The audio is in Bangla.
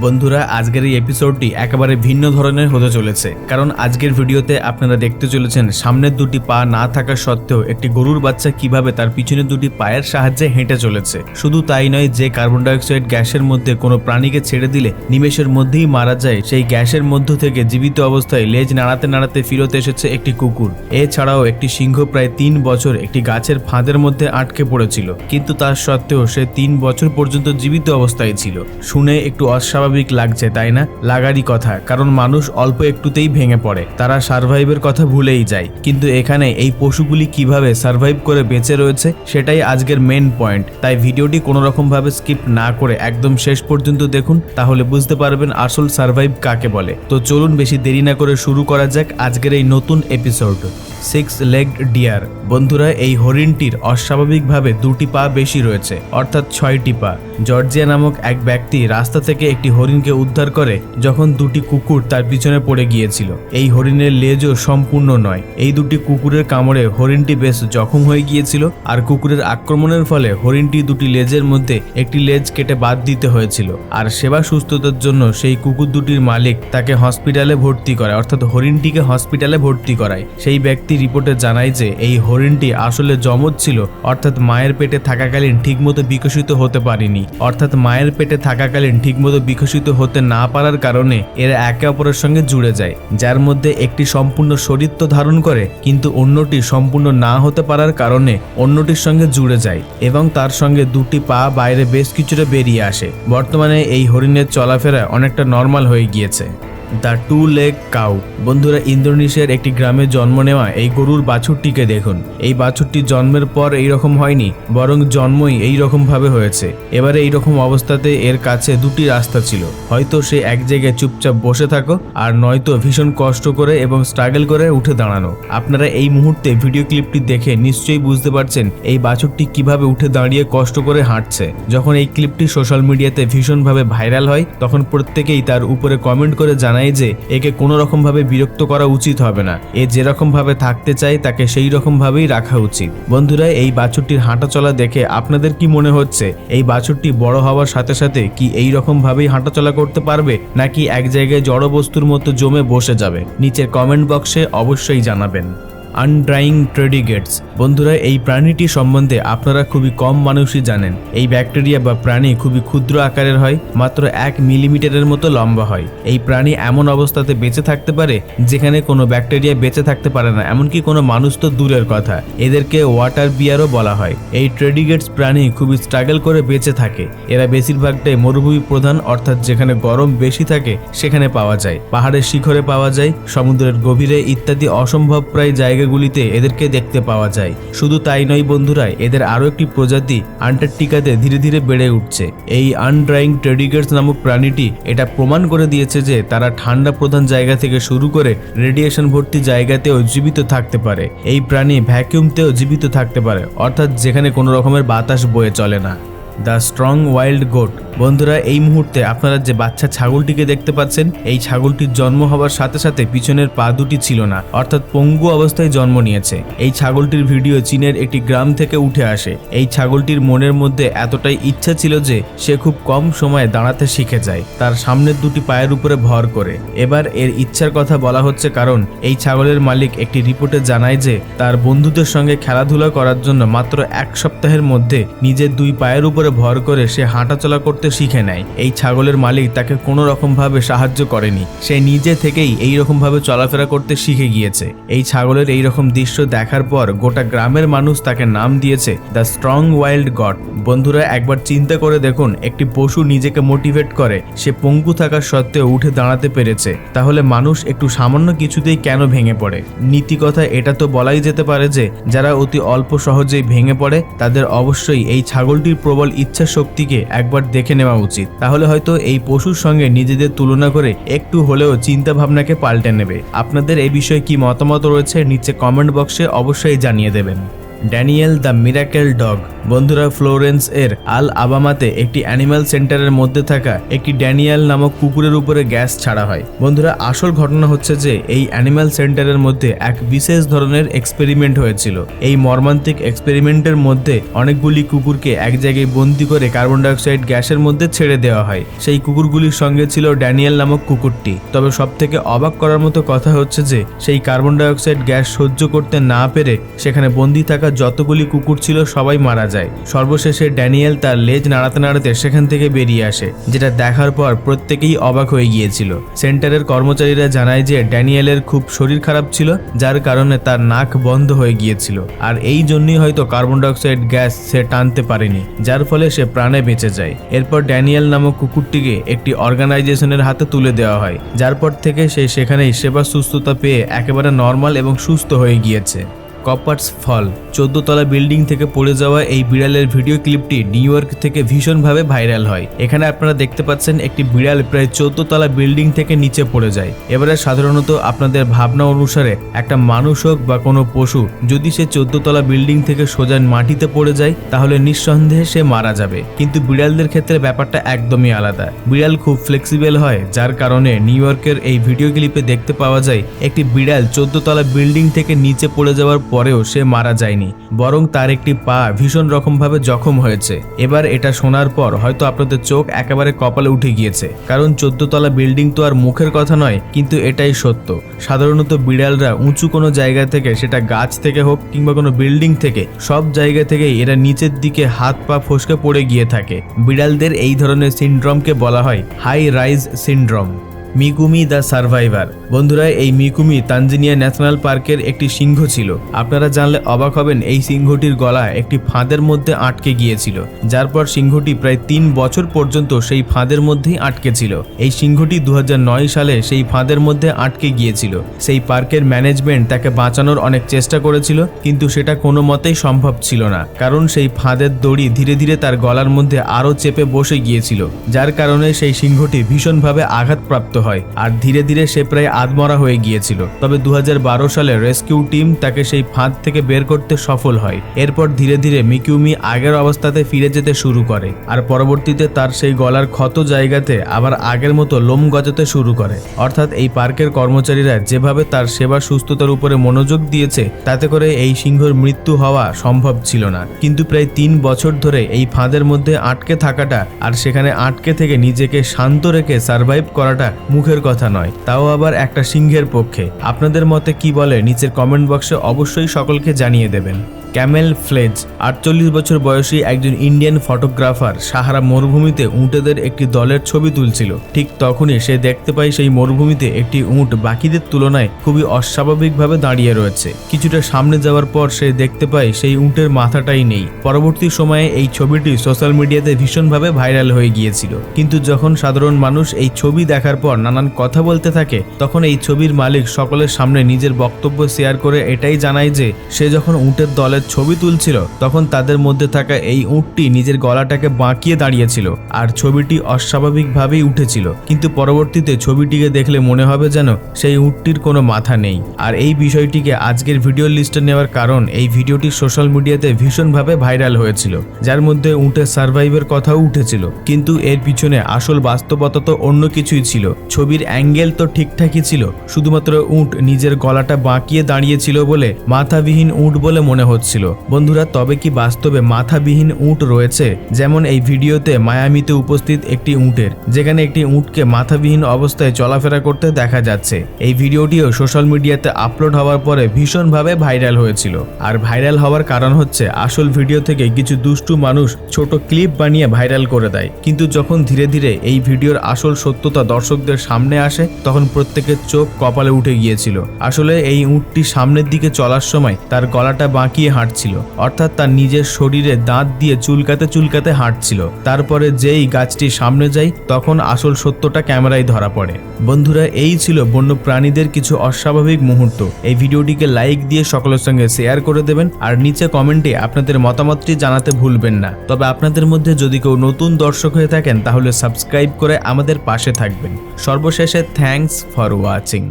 বন্ধুরা, আজকের এই এপিসোডটি একেবারে ভিন্ন ধরনের হতে চলেছে। কারণ আজকের ভিডিওতে আপনারা দেখতে চলেছেন, সামনের দুটি পা না থাকা সত্ত্বেও একটি গরুর বাচ্চা কীভাবে তার পিছনের দুটি পায়ের সাহায্যে হেঁটে চলেছে। শুধু তাই নয়, যে কার্বন ডাইঅক্সাইড গ্যাসের মধ্যে কোনো প্রাণীকে ছেড়ে দিলে নিমেষের মধ্যেই মারা যায়, সেই গ্যাসের মধ্য থেকে জীবিত অবস্থায় লেজ নাড়াতে নাড়াতে ফিরত এসেছে একটি কুকুর। এছাড়াও একটি সিংহ প্রায় তিন বছর একটি গাছের ফাঁদের মধ্যে আটকে পড়েছিল। কিন্তু তার সত্ত্বেও সে তিন বছর পর্যন্ত জীবিত অবস্থায় ছিল। শুনে একটু অস্বাভাবিক লাগছে, তাই না? লাগারই কথা। কারণ মানুষ অল্প একটুতেই ভেঙে পড়ে। তারা সার্ভাইভের কথা ভুলেই যায়। কিন্তু এখানে এই পশুগুলি কীভাবে সার্ভাইভ করে বেঁচে রয়েছে, সেটাই আজকের মেন পয়েন্ট। তাই ভিডিওটি কোনো রকম ভাবে স্কিপ না করে একদম শেষ পর্যন্ত দেখুন, তাহলে বুঝতে পারবেন আসল সার্ভাইভ কাকে বলে। তো চলুন বেশি দেরি না করে শুরু করা যাক আজকের এই নতুন এপিসোড। সিক্স লেগ ডিয়ার বন্ধুরা, এই হরিণটির অস্বাভাবিকভাবে দুটি পা বেশি রয়েছে, অর্থাৎ ছয়টি পা। জর্জিয়া নামক এক ব্যক্তি রাস্তা থেকে একটি হরিণকে উদ্ধার করে যখন দুটি কুকুর তার পিছনে পড়ে গিয়েছিল। এই হরিণের লেজও সম্পূর্ণ নয়। এই দুটি কুকুরের কামড়ে হরিণটি বেশ জখম হয়ে গিয়েছিল আর কুকুরের আক্রমণের ফলে হরিণটি দুটি লেজের মধ্যে একটি লেজ কেটে বাদ দিতে হয়েছিল। আর সেবা সুস্থতার জন্য সেই কুকুর দুটির মালিক তাকে হসপিটালে ভর্তি করে অর্থাৎ হরিণটিকে হসপিটালে ভর্তি করায়। সেই ব্যক্তি রিপোর্টে জানায় যে এই হরিণটি আসলে জমজ ছিল, অর্থাৎ মায়ের পেটে থাকাকালীন ঠিকমতো বিকশিত হতে পারেনি। অর্থাৎ মায়ের পেটে থাকাকালীন ঠিকমতো বিকশিত হতে না পারার কারণে এরা একে অপরের সঙ্গে জুড়ে যায়, যার মধ্যে একটি সম্পূর্ণ শরীরত্ব ধারণ করে, কিন্তু অন্যটি সম্পূর্ণ না হতে পারার কারণে অন্যটির সঙ্গে জুড়ে যায় এবং তার সঙ্গে দুটি পা বাইরে বেশ কিছুটা বেরিয়ে আসে। বর্তমানে এই হরিণের চলাফেরা অনেকটা নর্মাল হয়ে গিয়েছে। The two leg cow. বন্ধুরা, ইন্দোনেশিয়ার একটি গ্রামে জন্ম নেওয়া এই গরুর বাছুরটিকে দেখুন। এই বাছুরটি জন্মের পর এই রকম হয়নি, বরং জন্মই এই ভাবে হয়েছে। এবারে এই রকম অবস্থাতে এর কাছে দুটি রাস্তা ছিল। হয়তো সে এক জায়গায় চুপচাপ বসে থাকো, আর নয়তো ভীষণ কষ্ট করে এবং স্ট্রাগল করে উঠে দাঁড়ানো। আপনারা এই মুহূর্তে ভিডিও ক্লিপটি দেখে নিশ্চয়ই বুঝতে পারছেন এই বাছুরটি কীভাবে উঠে দাঁড়িয়ে কষ্ট করে হাঁটছে। যখন এই ক্লিপটি সোশ্যাল মিডিয়াতে ভীষণভাবে ভাইরাল হয়, তখন প্রত্যেকেই তার উপরে কমেন্ট করে জানায় যে, একে কোনো রকম ভাবে বিরক্ত করা উচিত হবে না। এ যেরকম ভাবে থাকতে চায়, তাকে সেই রকম ভাবেই রাখা উচিত। বন্ধুরা, এই বাছুরটির হাঁটাচলা দেখে আপনাদের কি মনে হচ্ছে? এই বাছুরটি বড় হওয়ার সাথে সাথে কি এই রকম ভাবেই হাঁটাচলা করতে পারবে? নাকি এক জায়গায় জড় বস্তুর মতো জমে বসে যাবে? নিচের কমেন্ট বক্সে অবশ্যই জানাবেন। আনড্রাইং ট্রেডিগেটস বন্ধুরা, এই প্রাণীটি সম্বন্ধে আপনারা খুবই কম মানুষই জানেন। এই ব্যাকটেরিয়া বা প্রাণী খুবই ক্ষুদ্র আকারের হয়, মাত্র এক মিলিমিটারের মতো লম্বা হয়। এই প্রাণী এমন অবস্থাতে বেঁচে থাকতে পারে, যেখানে কোনো ব্যাকটেরিয়া বেঁচে থাকতে পারে না, এমনকি কোনো মানুষ তো দূরের কথা। এদেরকে ওয়াটার বিয়ারও বলা হয়। এই ট্রেডিগেটস প্রাণী খুবই স্ট্রাগল করে বেঁচে থাকে। এরা বেশিরভাগটাই মরুভূমি প্রধান, অর্থাৎ যেখানে গরম বেশি থাকে, সেখানে পাওয়া যায়। পাহাড়ের শিখরে পাওয়া যায়, সমুদ্রের গভীরে ইত্যাদি অসম্ভব প্রায় জায়গাগুলিতে এদেরকে দেখতে পাওয়া যায়। শুধু তাই নয় বন্ধুরা, এদের আরও একটি প্রজাতি আন্টার্কটিকাতে ধীরে ধীরে বেড়ে উঠছে। এই আনড্রাইং ট্রেডিগার্স নামক প্রাণীটি এটা প্রমাণ করে দিয়েছে যে তারা ঠান্ডা প্রধান জায়গা থেকে শুরু করে রেডিয়েশন ভর্তি জায়গাতেও জীবিত থাকতে পারে। এই প্রাণী ভ্যাকিউমতেও জীবিত থাকতে পারে, অর্থাৎ যেখানে কোনো রকমের বাতাস বয়ে চলে না। The strong wild goat. বন্ধুরা, এই মুহূর্তে আপনারা যে বাচ্চা ছাগলটিকে দেখতে পাচ্ছেন, এই ছাগলটির জন্ম হওয়ার সাথে সাথে পিছনের পা দুটি ছিল না, অর্থাৎ পঙ্গু অবস্থায় জন্ম নিয়েছে। এই ছাগলটির ভিডিও চীনের একটি গ্রাম থেকে উঠে আসে। এই ছাগলটির মনের মধ্যে এতটাই ইচ্ছা ছিল যে সে খুব কম সময়ে দাঁড়াতে শিখে যায়। তার সামনের দুটি পায়ের উপরে ভর করে। এবার এর ইচ্ছার কথা বলা হচ্ছে কারণ, এই ছাগলের মালিক একটি রিপোর্টে জানায় যে, তার বন্ধুদের সঙ্গে খেলাধুলা করার জন্য মাত্র এক সপ্তাহের মধ্যে নিজের দুই পায়ের উপরে ভর করে সে হাঁটাচলা করতে শিখে নেয়। এই ছাগলের মালিক তাকে কোনো রকম ভাবে সাহায্য করেনি। সে নিজে থেকেই এই রকম ভাবে চলাফেরা করতে শিখে গিয়েছে। এই ছাগলের এই রকম দৃশ্য দেখার পর গোটা গ্রামের মানুষ তাকে নাম দিয়েছে দ্য স্ট্রং ওয়াইল্ড গড। বন্ধুরা, একবার চিন্তা করে দেখুন, একটি পশু নিজেকে মোটিভেট করে। সে পঙ্গু থাকার সত্ত্বেও উঠে দাঁড়াতে পেরেছে। তাহলে মানুষ একটু সামান্য কিছুতেই কেন ভেঙে পড়ে? নীতি কথা এটা তো বলাই যেতে পারে যে, যারা অতি অল্প সহজেই ভেঙে পড়ে, তাদের অবশ্যই এই ছাগলটির প্রবল ইচ্ছা শক্তিকে একবার দেখে নেওয়া উচিত। তাহলে হয়তো এই পশুর সঙ্গে নিজেদের তুলনা করে একটু হলেও চিন্তা ভাবনাকে পাল্টে নেবে। আপনাদের এই বিষয়ে কি মতামত রয়েছে, নিচে কমেন্ট বক্সে অবশ্যই জানিয়ে দেবেন। Daniel the miracle dog. বন্ধুরা, ফ্লোরেন্স এর আল আবামাতে একটি অ্যানিমাল সেন্টারের মধ্যে থাকা একটি ড্যানিয়েল নামক কুকুরের উপরে গ্যাস ছাড়া হয়। বন্ধুরা, আসল ঘটনা হচ্ছে যে এই অ্যানিমাল সেন্টারের মধ্যে এক বিশেষ ধরনের এক্সপেরিমেন্ট হয়েছিল। এই মর্মান্তিক এক্সপেরিমেন্টের মধ্যে অনেকগুলি কুকুরকে এক জায়গায় বন্দি করে কার্বন ডাইঅক্সাইড গ্যাসের মধ্যে ছেড়ে দেওয়া হয়। সেই কুকুরগুলির সঙ্গে ছিল ড্যানিয়েল নামক কুকুরটি। তবে সব থেকে অবাক করার মতো কথা হচ্ছে যে সেই কার্বন ডাইঅক্সাইড গ্যাস সহ্য করতে না পেরে সেখানে বন্দি থাকা যতগুলি কুকুর ছিল সবাই মারা যায়। সর্বশেষে ড্যানিয়েল তার লেজ নাড়াতে নাড়াতে সেখান থেকে বেরিয়ে আসে, যেটা দেখার পর প্রত্যেকেই অবাক হয়ে গিয়েছিল। সেন্টারের কর্মচারীরা জানায় যে ড্যানিয়েলের খুব শরীর খারাপ ছিল, যার কারণে তার নাক বন্ধ হয়ে গিয়েছিল। আর এই জন্যই হয়তো কার্বন ডাইঅক্সাইড গ্যাস সে টানতে পারেনি, যার ফলে সে প্রাণে বেঁচে যায়। এরপর ড্যানিয়েল নামক কুকুরটিকে একটি অর্গানাইজেশনের হাতে তুলে দেওয়া হয়, যার পর থেকে সে সেখানেই সেবা সুস্থতা পেয়ে একেবারে নর্মাল এবং সুস্থ হয়ে গিয়েছে। কপার্স ফল। চোদ্দ তলা বিল্ডিং থেকে পড়ে যাওয়া এই বিড়ালের ভিডিও ক্লিপটি নিউ ইয়র্ক থেকে ভীষণভাবে ভাইরাল হয়। এখানে আপনারা দেখতে পাচ্ছেন একটি বিড়াল প্রায় চোদ্দ তলা বিল্ডিং থেকে নিচে পড়ে যায়। এবারে সাধারণত আপনাদের ভাবনা অনুসারে একটা মানুষ হোক বা কোনো পশু, যদি সে চোদ্দ তলা বিল্ডিং থেকে সোজা মাটিতে পড়ে যায়, তাহলে নিঃসন্দেহে সে মারা যাবে। কিন্তু বিড়ালদের ক্ষেত্রে ব্যাপারটা একদমই আলাদা। বিড়াল খুব ফ্লেক্সিবল হয়, যার কারণে নিউ ইয়র্কের এই ভিডিও ক্লিপে দেখতে পাওয়া যায়, একটি বিড়াল চোদ্দ তলা বিল্ডিং থেকে নিচে পড়ে যাওয়ার পরেও সে মারা যায়নি, বরং তার একটি পা ভীষণ রকমভাবে জখম হয়েছে। এবার এটা শোনার পর হয়তো আপনাদের চোখ একেবারে কপালে উঠে গিয়েছে, কারণ চোদ্দ তলা বিল্ডিং তো আর মুখের কথা নয়, কিন্তু এটাই সত্য। সাধারণত বিড়ালরা উঁচু কোনো জায়গা থেকে সেটা গাছ থেকে হোক কিংবা কোনো বিল্ডিং থেকে, সব জায়গা থেকেই এরা নিচের দিকে হাত পা ফসকে পড়ে গিয়ে থাকে। বিড়ালদের এই ধরনের সিনড্রমকে বলা হয় high rise syndrome. Mikumi the survivor. বন্ধুরা, এই মিকুমি তানজিনিয়া ন্যাশনাল পার্কের একটি সিংহ ছিল। আপনারা জানলে অবাক হবেন, এই সিংহটির গলা একটি ফাঁদের মধ্যে আটকে গিয়েছিল, যার পর সিংহটি প্রায় তিন বছর পর্যন্ত সেই ফাঁদের মধ্যেই আটকে ছিল। এই সিংহটি দু হাজার নয় সালে সেই ফাঁদের মধ্যে আটকে গিয়েছিল। সেই পার্কের ম্যানেজমেন্ট তাকে বাঁচানোর অনেক চেষ্টা করেছিল, কিন্তু সেটা কোনো মতেই সম্ভব ছিল না, কারণ সেই ফাঁদের দড়ি ধীরে ধীরে তার গলার মধ্যে আরও চেপে বসে গিয়েছিল, যার কারণে সেই সিংহটি ভীষণভাবে আঘাতপ্রাপ্ত হয়, আর ধীরে ধীরে সে প্রায় আদমরা হয়ে গিয়েছিল। তবে দু হাজার বারো সালে রেস্কিউ টিম তাকে সেই ফাঁদ থেকে বের করতে সফল হয়। এরপর ধীরে ধীরে মিকিউমি আগের অবস্থাতে ফিরে যেতে শুরু করে, আর পরবর্তীতে তার সেই গলার ক্ষত জায়গাতে আবার আগের মতো লোম গজাতে শুরু করে। অর্থাৎ এই পার্কের কর্মচারীরা যেভাবে তার সেবা সুস্থতার উপরে মনোযোগ দিয়েছে, তাতে করে এই সিংহর মৃত্যু হওয়া সম্ভব ছিল না। কিন্তু প্রায় তিন বছর ধরে এই ফাঁদের মধ্যে আটকে থাকাটা, আর সেখানে আটকে থেকে নিজেকে শান্ত রেখে সার্ভাইভ করাটা মুখের কথা নয়, তাও আবার একটা সিংহের পক্ষে। আপনাদের মতে কি বলে, নিচের কমেন্ট বক্সে অবশ্যই সকলকে জানিয়ে দেবেন। ক্যামেল ফ্লেজ, আটচল্লিশ বছর বয়সী একজন ইন্ডিয়ান ফটোগ্রাফার সাহারা মরুভূমিতে উঁটেদের একটি দলের ছবি তুলছিল। ঠিক তখনই সে দেখতে পায় সেই মরুভূমিতে একটি উঁট। বাকিদের তুলনায় খুবই অস্বাভাবিকভাবে দাঁড়িয়ে রয়েছে। কিছুটা সামনে যাওয়ার পর সে দেখতে পায় সেই উঁটের মাথাটাই নেই। পরবর্তী সময়ে এই ছবিটি সোশ্যাল মিডিয়াতে ভীষণভাবে ভাইরাল হয়ে গিয়েছিল। কিন্তু যখন সাধারণ মানুষ এই ছবি দেখার পর নানান কথা বলতে থাকে, তখন এই ছবির মালিক সকলের সামনে নিজের বক্তব্য শেয়ার করে এটাই জানায় যে, সে যখন উঁটের দলের ছবি তুলছিল, তখন তাদের মধ্যে থাকা এই উঁটটি নিজের গলাটাকে বাঁকিয়ে দাঁড়িয়েছিল আর ছবিটি অস্বাভাবিকভাবেই উঠেছিল। কিন্তু পরবর্তীতে ছবিটিকে দেখলে মনে হবে যেন সেই উঁটটির কোনো মাথা নেই। আর এই বিষয়টিকে আজকের ভিডিও লিস্টে নেওয়ার কারণ এই ভিডিওটি সোশ্যাল মিডিয়াতে ভীষণভাবে ভাইরাল হয়েছিল, যার মধ্যে উঁটের সার্ভাইভের কথাও উঠেছিল। কিন্তু এর পিছনে আসল বাস্তবতা তো অন্য কিছুই ছিল। ছবির অ্যাঙ্গেল তো ঠিকঠাকই ছিল, শুধুমাত্র উঁট নিজের গলাটা বাঁকিয়ে দাঁড়িয়েছিল বলে মাথাবিহীন উঁট বলে মনে হচ্ছিল বন্ধুরা, তবে কি বাস্তবে মাথাবিহীন উঁট রয়েছে? যেমন এই ভিডিওতে মায়ামিতে উপস্থিত একটি উঁটের, যেখানে একটি উঁটকে মাথাবিহীন অবস্থায় চলাফেরা করতে দেখা যাচ্ছে। এই ভিডিওটিও সোশ্যাল মিডিয়াতে আপলোড হওয়ার পরে ভীষণভাবে ভাইরাল হয়েছিল। আর ভাইরাল হওয়ার কারণ হচ্ছে, আসল ভিডিও থেকে কিছু দুষ্টু মানুষ ছোট ক্লিপ বানিয়ে ভাইরাল করে দেয়। কিন্তু যখন ধীরে ধীরে এই ভিডিওর আসল সত্যতা দর্শকদের সামনে আসে, তখন প্রত্যেকের চোখ কপালে উঠে গিয়েছিল। আসলে এই উঁটটি সামনের দিকে চলার সময় তার গলাটা বাঁকিয়ে হাঁটছিল, অর্থাৎ তার নিজের শরীরে দাঁত দিয়ে চুলকাতে চুলকাতে হাঁটছিল। তারপরে যেই গাছটি সামনে যায় তখন আসল সত্যটা ক্যামেরায় ধরা পড়ে। বন্ধুরা, এই ছিল বন্য প্রাণীদের কিছু অস্বাভাবিক মুহূর্ত। এই ভিডিওটিকে লাইক দিয়ে সকলের সঙ্গে শেয়ার করে দেবেন, আর নিচে কমেন্টে আপনাদের মতামতটি জানাতে ভুলবেন না। তবে আপনাদের মধ্যে যদি কেউ নতুন দর্শক হয়ে থাকেন, তাহলে সাবস্ক্রাইব করে আমাদের পাশে থাকবেন। সর্বশেষে থ্যাঙ্কস ফর ওয়াচিং।